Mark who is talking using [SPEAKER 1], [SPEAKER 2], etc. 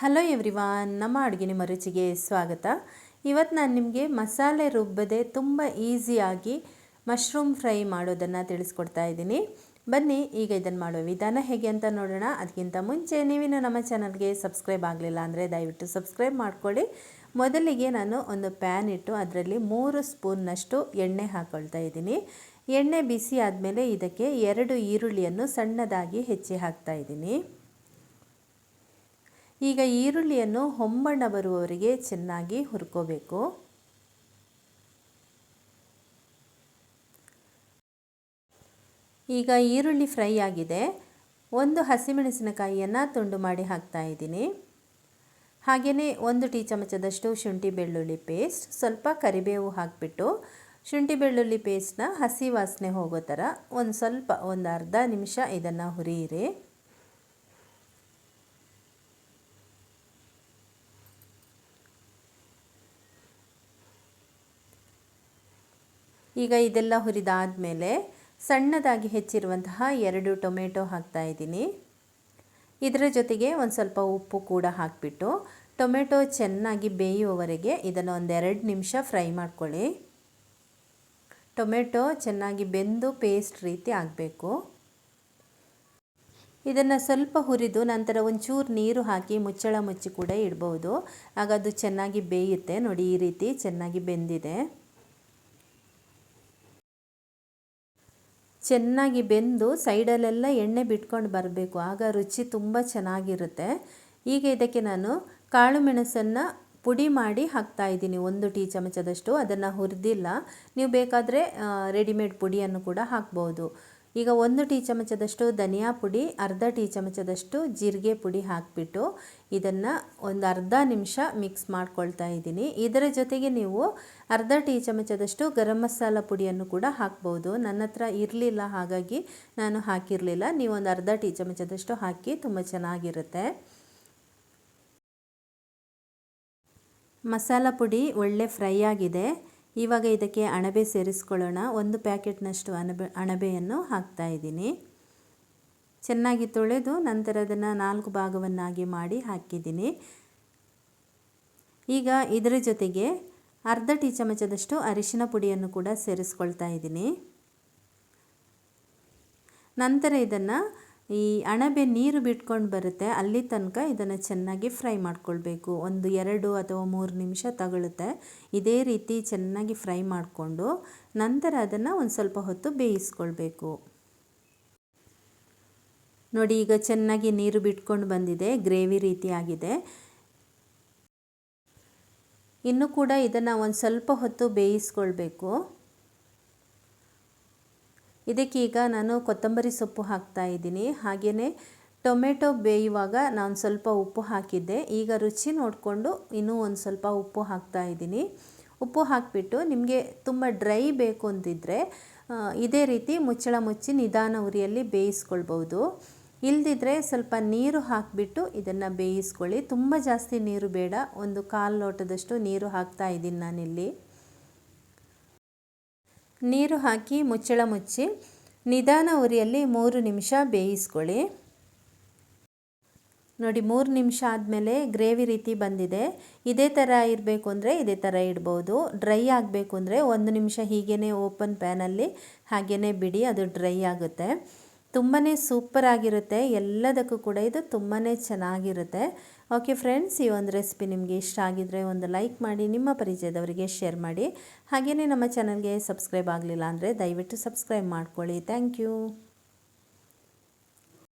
[SPEAKER 1] Hello everyone, ನಮ್ಮ ಅಡುಗೆ ನಿಮ್ಮ ರುಚಿಗೆ ಸ್ವಾಗತ. ಇವತ್ತು ನಾನು ನಿಮಗೆ ಮಸಾಲೆ ರುಬ್ಬದೆ ತುಂಬ ಈಸಿಯಾಗಿ ಮಶ್ರೂಮ್ ಫ್ರೈ ಮಾಡೋದನ್ನು ತಿಳಿಸ್ಕೊಡ್ತಾ ಇದ್ದೀನಿ. ಬನ್ನಿ, ಈಗ ಇದನ್ನು ಮಾಡೋ ವಿಧಾನ ಹೇಗೆ ಅಂತ ನೋಡೋಣ. ಅದಕ್ಕಿಂತ ಮುಂಚೆ ನೀವಿನ್ನು ನಮ್ಮ ಚಾನಲ್ಗೆ ಸಬ್ಸ್ಕ್ರೈಬ್ ಆಗಲಿಲ್ಲ ಅಂದರೆ ದಯವಿಟ್ಟು ಸಬ್ಸ್ಕ್ರೈಬ್ ಮಾಡ್ಕೊಳ್ಳಿ. ಮೊದಲಿಗೆ ನಾನು ಒಂದು ಪ್ಯಾನ್ ಇಟ್ಟು ಅದರಲ್ಲಿ ಮೂರು ಸ್ಪೂನ್ನಷ್ಟು ಎಣ್ಣೆ ಹಾಕ್ಕೊಳ್ತಾ ಇದ್ದೀನಿ. ಎಣ್ಣೆ ಬಿಸಿ ಆದಮೇಲೆ ಇದಕ್ಕೆ ಎರಡು ಈರುಳ್ಳಿಯನ್ನು ಸಣ್ಣದಾಗಿ ಹೆಚ್ಚಿ ಹಾಕ್ತಾ ಇದ್ದೀನಿ. ಈಗ ಈರುಳ್ಳಿಯನ್ನು ಹೊಂಬಣ್ಣ ಬರುವವರೆಗೆ ಚೆನ್ನಾಗಿ ಹುರ್ಕೋಬೇಕು. ಈಗ ಈರುಳ್ಳಿ ಫ್ರೈ ಆಗಿದೆ. ಒಂದು ಹಸಿಮೆಣಸಿನಕಾಯಿಯನ್ನು ತುಂಡು ಮಾಡಿ ಹಾಕ್ತಾ ಇದ್ದೀನಿ. ಹಾಗೆಯೇ ಒಂದು ಟೀ ಚಮಚದಷ್ಟು ಶುಂಠಿ ಬೆಳ್ಳುಳ್ಳಿ ಪೇಸ್ಟ್, ಸ್ವಲ್ಪ ಕರಿಬೇವು ಹಾಕಿಬಿಟ್ಟು ಶುಂಠಿ ಬೆಳ್ಳುಳ್ಳಿ ಪೇಸ್ಟ್ನ ಹಸಿ ವಾಸನೆ ಹೋಗೋ ಥರ ಒಂದು ಸ್ವಲ್ಪ ಒಂದು ಅರ್ಧ ನಿಮಿಷ ಇದನ್ನು ಹುರಿಯಿರಿ. ಈಗ ಇದೆಲ್ಲ ಹುರಿದಾದಮೇಲೆ ಸಣ್ಣದಾಗಿ ಹೆಚ್ಚಿರುವಂತಹ ಎರಡು ಟೊಮೆಟೊ ಹಾಕ್ತಾ ಇದ್ದೀನಿ. ಇದರ ಜೊತೆಗೆ ಒಂದು ಸ್ವಲ್ಪ ಉಪ್ಪು ಕೂಡ ಹಾಕಿಬಿಟ್ಟು ಟೊಮೆಟೊ ಚೆನ್ನಾಗಿ ಬೇಯುವವರೆಗೆ ಇದನ್ನು ಒಂದೆರಡು ನಿಮಿಷ ಫ್ರೈ ಮಾಡ್ಕೊಳ್ಳಿ. ಟೊಮೆಟೊ ಚೆನ್ನಾಗಿ ಬೆಂದು ಪೇಸ್ಟ್ ರೀತಿ ಆಗಬೇಕು. ಇದನ್ನು ಸ್ವಲ್ಪ ಹುರಿದು ನಂತರ ಒಂಚೂರು ನೀರು ಹಾಕಿ ಮುಚ್ಚಳ ಮುಚ್ಚಿ ಕೂಡ ಇಡ್ಬೋದು. ಆಗ ಅದು ಚೆನ್ನಾಗಿ ಬೇಯುತ್ತೆ. ನೋಡಿ, ಈ ರೀತಿ ಚೆನ್ನಾಗಿ ಬೆಂದಿದೆ. ಚೆನ್ನಾಗಿ ಬೆಂದು ಸೈಡಲ್ಲೆಲ್ಲ ಎಣ್ಣೆ ಬಿಟ್ಕೊಂಡು ಬರಬೇಕು. ಆಗ ರುಚಿ ತುಂಬ ಚೆನ್ನಾಗಿರುತ್ತೆ. ಈಗ ಇದಕ್ಕೆ ನಾನು ಕಾಳು ಮೆಣಸನ್ನು ಪುಡಿ ಮಾಡಿ ಹಾಕ್ತಾ ಇದ್ದೀನಿ. ಒಂದು ಟೀ ಚಮಚದಷ್ಟು. ಅದನ್ನು ಹುರಿದಿಲ್ಲ. ನೀವು ಬೇಕಾದರೆ ರೆಡಿಮೇಡ್ ಪುಡಿಯನ್ನು ಕೂಡ ಹಾಕ್ಬೋದು. ಈಗ ಒಂದು ಟೀ ಚಮಚದಷ್ಟು ಧನಿಯಾ ಪುಡಿ, ಅರ್ಧ ಟೀ ಚಮಚದಷ್ಟು ಜೀರಿಗೆ ಪುಡಿ ಹಾಕಿಬಿಟ್ಟು ಇದನ್ನು ಒಂದು ಅರ್ಧ ನಿಮಿಷ ಮಿಕ್ಸ್ ಮಾಡ್ಕೊಳ್ತಾ ಇದ್ದೀನಿ. ಇದರ ಜೊತೆಗೆ ನೀವು ಅರ್ಧ ಟೀ ಚಮಚದಷ್ಟು ಗರಂ ಮಸಾಲ ಪುಡಿಯನ್ನು ಕೂಡ ಹಾಕ್ಬೋದು. ನನ್ನ ಹತ್ರ ಇರಲಿಲ್ಲ, ಹಾಗಾಗಿ ನಾನು ಹಾಕಿರಲಿಲ್ಲ. ನೀವು ಒಂದು ಅರ್ಧ ಟೀ ಚಮಚದಷ್ಟು ಹಾಕಿ ತುಂಬ ಚೆನ್ನಾಗಿರುತ್ತೆ. ಮಸಾಲ ಪುಡಿ ಒಳ್ಳೆ ಫ್ರೈ ಆಗಿದೆ. ಇವಾಗ ಇದಕ್ಕೆ ಅಣಬೆ ಸೇರಿಸ್ಕೊಳ್ಳೋಣ. ಒಂದು ಪ್ಯಾಕೆಟ್ನಷ್ಟು ಅಣಬೆ, ಅಣಬೆಯನ್ನು ಹಾಕ್ತಾ ಇದ್ದೀನಿ. ಚೆನ್ನಾಗಿ ತೊಳೆದು ನಂತರ ಅದನ್ನು ನಾಲ್ಕು ಭಾಗವನ್ನಾಗಿ ಮಾಡಿ ಹಾಕಿದ್ದೀನಿ. ಈಗ ಇದರ ಜೊತೆಗೆ ಅರ್ಧ ಟೀ ಚಮಚದಷ್ಟು ಅರಿಶಿನ ಪುಡಿಯನ್ನು ಕೂಡ ಸೇರಿಸ್ಕೊಳ್ತಾ ಇದ್ದೀನಿ. ನಂತರ ಇದನ್ನು ಈ ಅಣಬೆ ನೀರು ಬಿಟ್ಕೊಂಡು ಬರುತ್ತೆ, ಅಲ್ಲಿ ತನಕ ಇದನ್ನು ಚೆನ್ನಾಗಿ ಫ್ರೈ ಮಾಡ್ಕೊಳ್ಬೇಕು. ಒಂದು ಎರಡು ಅಥವಾ ಮೂರು ನಿಮಿಷ ತಗೊಳುತ್ತೆ. ಇದೇ ರೀತಿ ಚೆನ್ನಾಗಿ ಫ್ರೈ ಮಾಡಿಕೊಂಡು ನಂತರ ಅದನ್ನು ಒಂದು ಸ್ವಲ್ಪ ಹೊತ್ತು ಬೇಯಿಸ್ಕೊಳ್ಬೇಕು. ನೋಡಿ, ಈಗ ಚೆನ್ನಾಗಿ ನೀರು ಬಿಟ್ಕೊಂಡು ಬಂದಿದೆ, ಗ್ರೇವಿ ರೀತಿ ಆಗಿದೆ. ಇನ್ನು ಕೂಡ ಇದನ್ನು ಒಂದು ಸ್ವಲ್ಪ ಹೊತ್ತು ಬೇಯಿಸ್ಕೊಳ್ಬೇಕು. ಇದಕ್ಕೀಗ ನಾನು ಕೊತ್ತಂಬರಿ ಸೊಪ್ಪು ಹಾಕ್ತಾ ಇದ್ದೀನಿ. ಹಾಗೆಯೇ ಟೊಮೆಟೊ ಬೇಯುವಾಗ ನಾನು ಸ್ವಲ್ಪ ಉಪ್ಪು ಹಾಕಿದ್ದೆ. ಈಗ ರುಚಿ ನೋಡಿಕೊಂಡು ಇನ್ನೂ ಒಂದು ಸ್ವಲ್ಪ ಉಪ್ಪು ಹಾಕ್ತಾ ಇದ್ದೀನಿ. ಉಪ್ಪು ಹಾಕಿಬಿಟ್ಟು ನಿಮಗೆ ತುಂಬ ಡ್ರೈ ಬೇಕು ಅಂತಿದ್ದರೆ ಇದೇ ರೀತಿ ಮುಚ್ಚಳ ಮುಚ್ಚಿ ನಿಧಾನ ಉರಿಯಲ್ಲಿ ಬೇಯಿಸ್ಕೊಳ್ಬೋದು ಇಲ್ದಿದ್ರೆ ಸ್ವಲ್ಪ ನೀರು ಹಾಕಿಬಿಟ್ಟು ಇದನ್ನು ಬೇಯಿಸ್ಕೊಳ್ಳಿ. ತುಂಬ ಜಾಸ್ತಿ ನೀರು ಬೇಡ. ಒಂದು ಕಾಲು ಲೋಟದಷ್ಟು ನೀರು ಹಾಕ್ತಾ ಇದ್ದೀನಿ ನಾನಿಲ್ಲಿ. ನೀರು ಹಾಕಿ ಮುಚ್ಚಳ ಮುಚ್ಚಿ, ನಿಧಾನ ಉರಿಯಲ್ಲಿ ಮೂರು ನಿಮಿಷ ಬೇಯಿಸ್ಕೊಳ್ಳಿ. ನೋಡಿ, ಮೂರು ನಿಮಿಷ ಆದಮೇಲೆ ಗ್ರೇವಿ ರೀತಿ ಬಂದಿದೆ. ಇದೇ ಥರ ಇರಬೇಕು ಅಂದರೆ ಇದೇ ಥರ ಇಡ್ಬೋದು. ಡ್ರೈ ಆಗಬೇಕು ಅಂದರೆ ಒಂದು ನಿಮಿಷ ಹೀಗೇ ಓಪನ್ ಪ್ಯಾನಲ್ಲಿ ಹಾಗೇ ಬಿಡಿ, ಅದು ಡ್ರೈ ಆಗುತ್ತೆ. ತುಂಬಾ ಸೂಪರ್ ಆಗಿರುತ್ತೆ, ಎಲ್ಲದಕ್ಕೂ ಕೂಡ ಇದು ತುಂಬಾ ಚೆನ್ನಾಗಿರುತ್ತೆ. ಓಕೆ ಫ್ರೆಂಡ್ಸ್ ಈ ಒಂದು ರೆಸಿಪಿ ನಿಮಗೆ ಇಷ್ಟ ಆಗಿದರೆ ಒಂದು ಲೈಕ್ ಮಾಡಿ, ನಿಮ್ಮ ಪರಿಚಯದವರಿಗೆ ಶೇರ್ ಮಾಡಿ. ಹಾಗೆಯೇ ನಮ್ಮ ಚಾನಲ್ಗೆ ಸಬ್ಸ್ಕ್ರೈಬ್ ಆಗಲಿಲ್ಲ ಅಂದರೆ ದಯವಿಟ್ಟು ಸಬ್ಸ್ಕ್ರೈಬ್ ಮಾಡ್ಕೊಳ್ಳಿ. Thank you